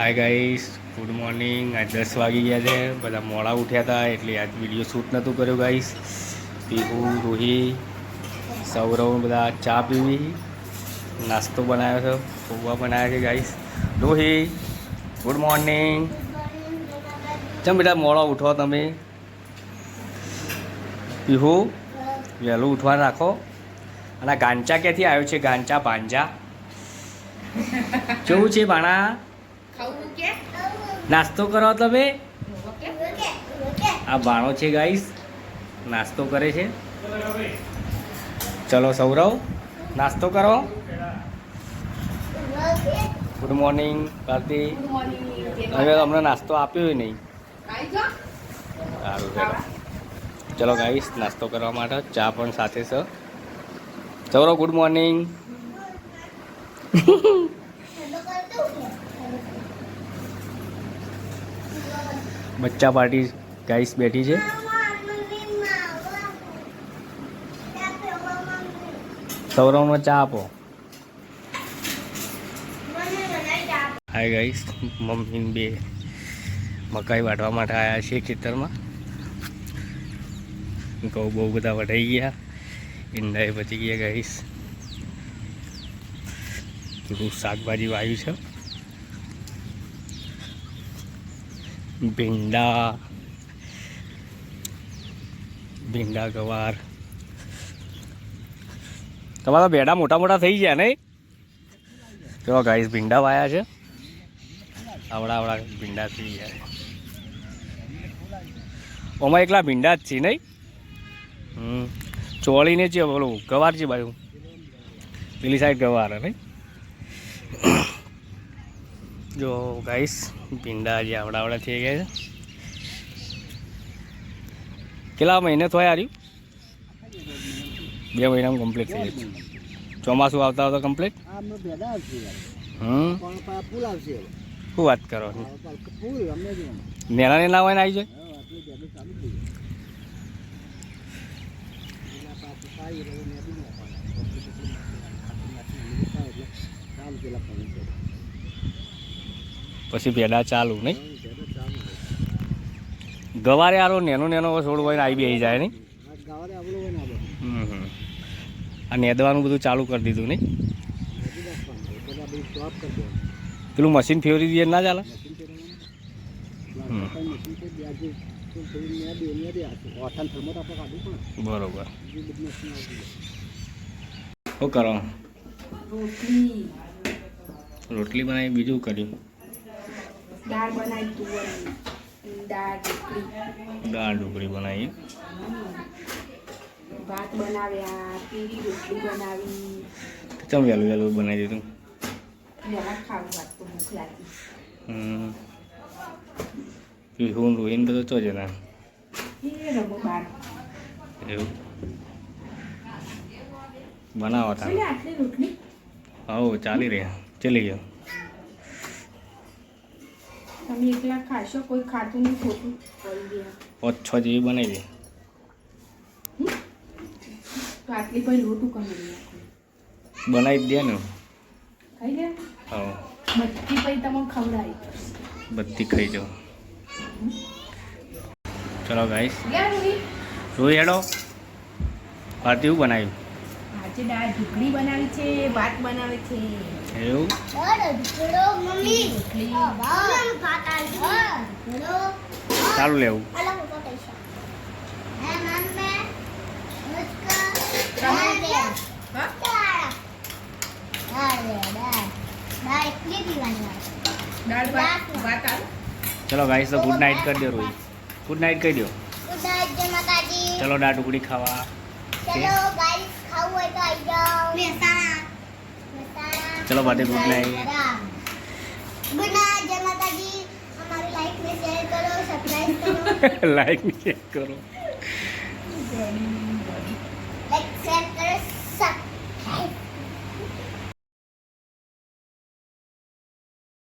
Hi guys good morning આજ દસ વાગી ગયા છે. બધા મોડા ઉઠ્યા હતા એટલે આજ વીડિયો શૂટ નહોતું કર્યું ગાઈસ પીહુ રૂહી સૌરવ બધા ચા પીવી. નાસ્તો બનાવ્યો છે પૌવા બનાવ્યા છે ગાઈસ રૂહી ગુડ મોર્નિંગ ચમ બેટા મોડા ઉઠો તમે? પીહુ વહેલું ઉઠવા રાખો. અને ગાંચા ક્યાંથી આવ્યો છે? ગાંચા પાંજા. કેવું છે ભાણા? નાસ્તો કરો તમે? આ બાણો છે ગાઈસ નાસ્તો કરે છે. ચલો સૌરવ નાસ્તો કરો. Good morning Kartik. હવે અમને નાસ્તો આપ્યો નહીં. સારું ચલો. ચલો ગાઈસ નાસ્તો કરવા માટે ચા પણ સાથે છે સૌરવ ગુડ મોર્નિંગ બચ્ચા પાર્ટી ગાઈસ બેઠી છે. સૌરવનો ચા આપો. હાય ગાઈસ મમ્મી બે મકાઈ વાટવા માટે આવ્યા છે ખેતરમાં. ઘઉં બહુ બધા વઢાઈ ગયા, ઈંડાએ બચી ગયા ગાઈસ થોડું શાકભાજી વાવ્યું છે. ભીંડા. ભીંડા ગવાર. તમારા બેડા મોટા મોટા થઈ ગયા નહીં? કેવા ગાઈસ ભીંડા વાયા છે. આવડા આવડા ભીંડા થઈ ગયા ઓમાં એકલા ભીંડા જ છે નહીં? હમ. ચોળીને છે બોલું ગવાર છે બાજુ. પેલી સાઈડ ગવાર નહીં? જો ગાઈસ ભીંડા જે આવડા આવડા થઈ ગયા છે. કેટલા મહિને થયા યાર બે મહિનામાં કમ્પ્લીટ થઈ જશે ચોમાસું આવતા આવતા કમ્પ્લીટ હમ. શું વાત કરો નેના નેના હોય ને આવી જાય હા આટલી ભેડું ચાલુ થઈ જાય પેલા પાછું ભેડા ચાલુ, નહીં? ગવારે આરો નેનો નેનો છોડ હોય ને આવી બી જાય, નહીં? આ નેદવાનું બધું ચાલુ કરી દીધું, નહીં? પેલા મશીન ફેરવી દઈએ ના ચાલે? બરોબર. શું કરો? રોટલી બનાવી, બીજું કર્યું? દાળ બનાવી તુવરની. દાળ ઢોકળી. દાળ ઢોકળી બનાવી. ભાત બનાવ્યા પીળી રોટલી બનાવી. ચમ વહેલું વહેલું બનાવી દીધું? વહેલા ખાવું વાત તો ભૂખ લાગી. હમ. રોહીને બધું ચો જના એવું? બનાવો તા ને હવ ચાલી રહ્યા ચલી ગયો. તમે એકલા ખાશો કોઈ ખાતું નહીં ખોટું. કરી પાંચ છ જેવી બનાવી દે. તો આટલી પછી લોટું કમી બનાવી દે ને. ખાઈ લે? હા. બધી પછી તમે ખવડાવી બધી ખાઈ જાઓ. ચલો ગાઈસ ગયા રોહી હેડો. ભાત એવું બનાવ્યું આજે દાળ ઢોકળી બનાવી છે ભાત બનાવે છે. એવું? ઢોકળો સારું લેવું. દાળ. ભાત ભાત આવે? ચલો ગાઈસ તો ગુડ નાઇટ કરી દો રોહિત. ગુડ નાઇટ કહી દો. ચલો દાળ ટુકડી ખાવા. ચલો ગાઈસ ખાવું હોય તો આવી જાઓ મહેસાણા ચલો party good night good night જય માતાજી અમારી લાઈક ને શેર કરો સબસ્ક્રાઇબ કરો લાઈક ચેક કરો જય